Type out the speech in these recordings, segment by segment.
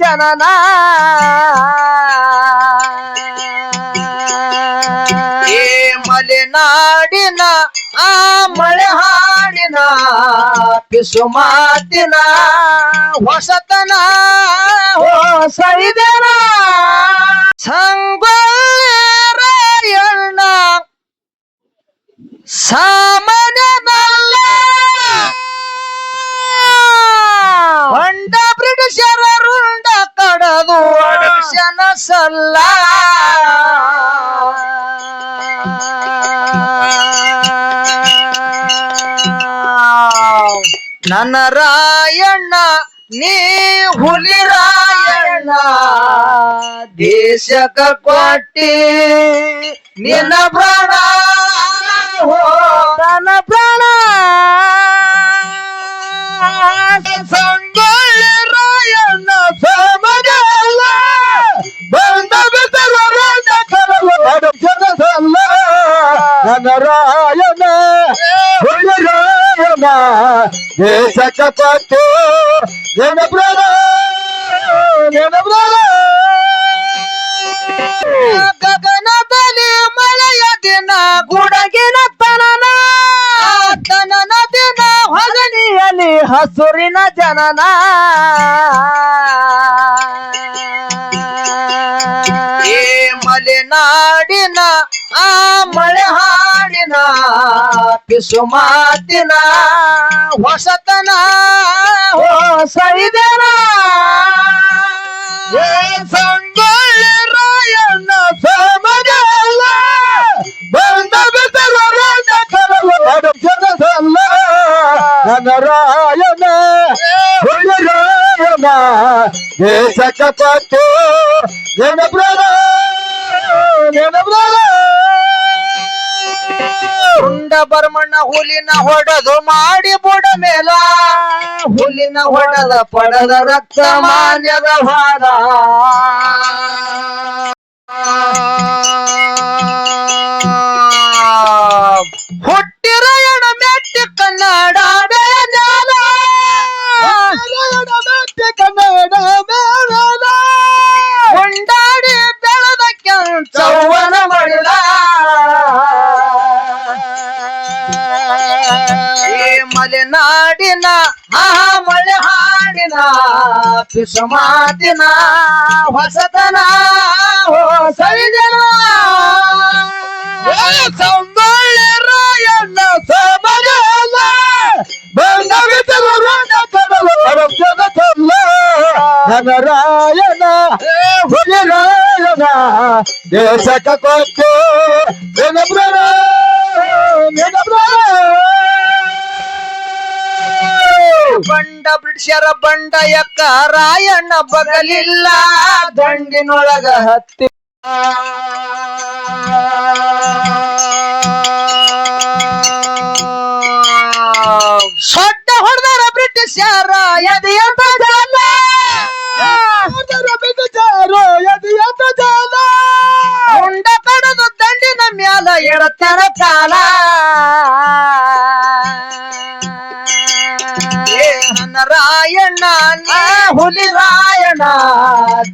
ಜನನ. ಏ ಮಲೆನಾಡಿನ ಆ ಮಳೆ ಹಾಡಿನ ಪಿಸು ಮಾತಿನ ಹೊಸತನ ಹೊಸೈದನ. ಸಲ್ಲ. ನನ್ನ ರಾಯಣ್ಣ ನೀ ಹುಲಿ ರಾಯಣ್ಣ ದೇಶಕ ಕೊಟ್ಟಿ ನಿನ್ನ ಪ್ರಾಣ ಹೋ. ರಾಯಣ ರಾಯಣ ದೇಶಕ ಪಟ್ಟು ಜನಪ್ರಣ ಜನಪ್ರಣ ಗಗನದಲ್ಲಿ ಮಳೆಯ ದಿನ ಗುಡಗಿನ ತನನ ತನನ ದಿನ ಹೊಗಣಿಯಲ್ಲಿ ಹಸುರಿನ ಜನನ ಏ ಮಲೆನಾಡಿನ ಆ ಮಳೆ ಹಾಡಿನ ಪಿಸು ಮಾತಿನ, ಹೊಸತನ ಹೊಸವಿದನ ಸಂಗೊಳ್ಳಿ ರಾಯಣ್ಣ ಸಮಜಲ್ಲ ಬಂದ ಬಿದ್ದರ ಜನಸಲ್ಲ ರಾಯಣ ರಾಯಣ ದೇಶಕ ಪಟ್ಟು ಜನಪ್ರಣ ಜನಪ್ರಣ ಹುಂಡ ಬರ್ಮಣ್ಣ ಹುಲಿನ ಹೊಡೆದು ಮಾಡಿ ಬುಡ ಮೇಲ. ಹುಲಿನ ಹೊಡೆದ ಪಡದ ರಕ್ತ ಮಾನ್ಯದ ಹಾಡ ಮಲೆನಾಡಿನ ಆ ಮಳೆ ಹಾಡಿನ ಪಿಸ ಮಾತಿನ, ಹೊಸತನ ಸರಿದನ ಸಂಗೊಳ್ಳಿ ರಾಯಣ್ಣ ಸಮಜಲ ಬಂದ ಜನಸಲ್ಲ ರಾಯಣ ರಾಯಣ ದೇಶಕ ಕೊಟ್ಟು ಬಂಡ ಬ್ರಿಟಿಷರ ಬಂಡ ಯಕ್ಕ ರಾಯಣ್ಣ ಬಗಲಿಲ್ಲ. ದಂಡಿನೊಳಗ ಹತ್ತಿ ಸೊಡ್ಡ ಹೊಡೆದಾರ ಬ್ರಿಟಿಷರ ಎದೆಯಂತ ಜನ ಉಂಡ ದಂಡಿನ ಮ್ಯಾಲ ಎಡತನ ಕಾಲ ನನ್ನ ರಾಯಣ್ಣ ನೀ ಹುಲಿ ರಾಯಣ್ಣ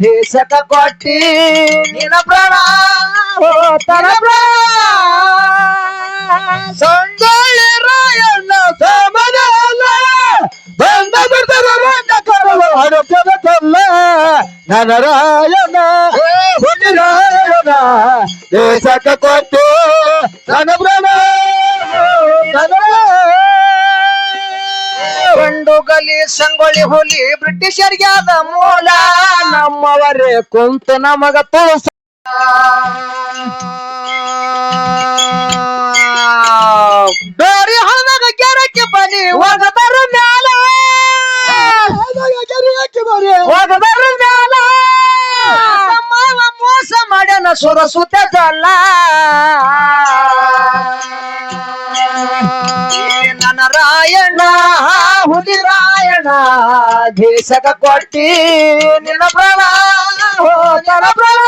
ದೇಶಕ ಕೊಟ್ಟಿ. ನಿನ ಪ್ರಾಣ. ತನ ಪ್ರಾಣ. ಸಂಗೊಳ್ಳಿ ರಾಯಣ್ಣ ಸಮಜಲ ಬಂದ ನನರಾಯಣ ರಾಯಣ ದೇಶಕ ಕೊಟ್ಟು. ಗಂಡುಗಲಿ ಸಂಗೊಳ್ಳಿ ಹುಲಿ ಬ್ರಿಟಿಷರಿಗೆ ಆದ ಮೂಲ ನಮ್ಮವರೇ ಕುಂತ ನಮಗ ತೋಸ ಡೋರಿ ಬನಿ ಕೆರಕ್ಕೆ ಬಲಿ ಒಗದರ ಮ್ಯಾಲ. ಒಗದರ ಮ್ಯಾಲ. ಮೋಸ ಮಾಡ್ಯಾನ ಸುರ ಏ, ನನ್ನ ರಾಯಣ್ಣ. ಹುಲಿ ರಾಯಣ್ಣ ದೇಶಕ ಕೊಟ್ಟಿ ನಿನ್ನ ಪ್ರಾಣ ಹೋತನ ಪ್ರಾಣ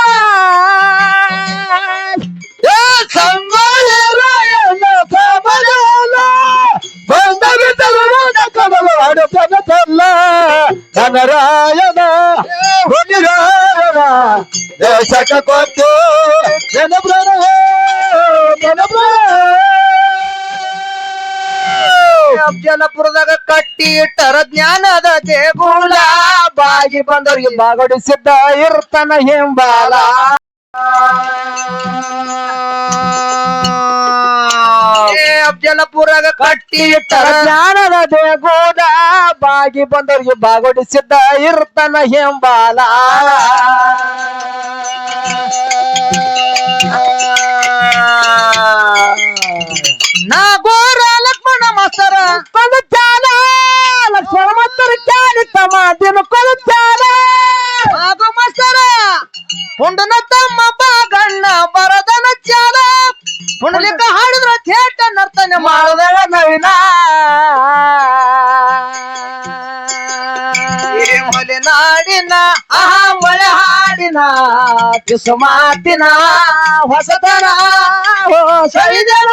ಏ ಸಂಗೊಳ್ಳಿ ರಾಯಣ್ಣ ಸಮಜಲ ಬಂದ ಬಿಟ್ಟರು ಕಡಲು ಅಡತನ ತಲ್ಲ ಧನರಾಯಣ ದೇಶಕ ಕೊಟ್ಟು ನನ್ನ ಪ್ರಾಣ ಅಫ್ಜಲಪುರದಾಗ ಕಟ್ಟಿ ಇಟ್ಟರ ಜ್ಞಾನದ ದೇಗುಲ ಬಾಗಿ ಬಂದವ್ರಿಗೆ ಬಾಗಡಿಸಿದ್ದ ಇರ್ತನ ಹಿಂಬಾಲ. ಅಫ್ಜಲಪುರಾಗ ಕಟ್ಟಿ ಇಟ್ಟರ ಜ್ಞಾನದ ದೇಗುಲ ಬಾಗಿ ಬಂದವ್ರಿಗೆ ಬಾಗಡಿಸಿದ್ದ ಇರ್ತನ ಹಿಂಬಾಲ. ನಾಗೋರ ಮಾಸ್ತರ ಕೊಡುತ್ತಾನ. ಲಕ್ಷ್ಮಣ ಮಾಸ್ತರ ಚಾಲಿತ ಮಾತಿನ ಕೊಡುತ್ತಾನ. ಆಗೋ ಮಾಸ್ತರ. ಹುಂಡನ ತಮ್ಮ ಬಾಗಣ್ಣ ಬರದನ ಚಾಲ ಹುಣಲಿಕ್ಕ ಹಾಡಿದ್ರ ಥೇಟ ನರ್ತನೆ ಮಾಡದಳ ನವಿನ. ಮಲೆನಾಡಿನ ಆಹಾ ಮಳೆ ಹಾಡಿನ ಪಿಸು ಮಾತಿನ ಹೊಸತನ. ಓ ಸರಿದನ